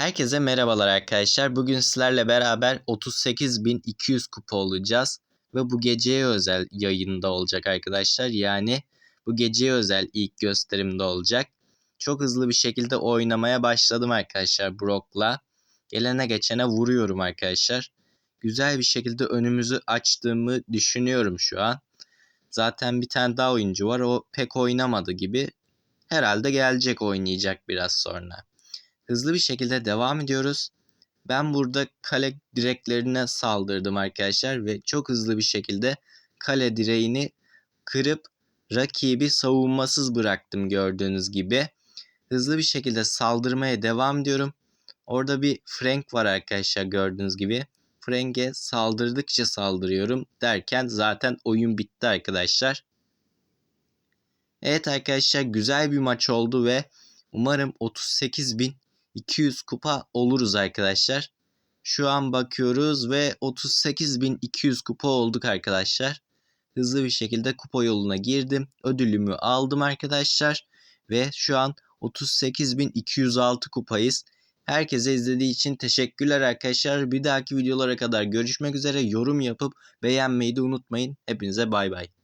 Herkese merhabalar arkadaşlar. Bugün sizlerle beraber 38.200 kupa olacağız. Ve bu geceye özel yayında olacak arkadaşlar. Yani bu geceye özel ilk gösterimde olacak. Çok hızlı bir şekilde oynamaya başladım arkadaşlar Brock'la. Gelene geçene vuruyorum arkadaşlar. Güzel bir şekilde önümüzü açtığımı düşünüyorum şu an. Zaten bir tane daha oyuncu var. O pek oynamadı gibi. Herhalde gelecek oynayacak biraz sonra. Hızlı bir şekilde devam ediyoruz. Ben burada kale direklerine saldırdım arkadaşlar ve çok hızlı bir şekilde kale direğini kırıp rakibi savunmasız bıraktım gördüğünüz gibi. Hızlı bir şekilde saldırmaya devam ediyorum. Orada bir Frank var arkadaşlar gördüğünüz gibi. Frank'e saldırdıkça saldırıyorum derken zaten oyun bitti arkadaşlar. Evet arkadaşlar güzel bir maç oldu ve umarım 38.200 kupa oluruz arkadaşlar. Şu an bakıyoruz ve 38.200 kupa olduk arkadaşlar. Hızlı bir şekilde kupa yoluna girdim. Ödülümü aldım arkadaşlar. Ve şu an 38.206 kupayız. Herkese izlediği için teşekkürler arkadaşlar. Bir dahaki videolara kadar görüşmek üzere. Yorum yapıp beğenmeyi de unutmayın. Hepinize bay bay.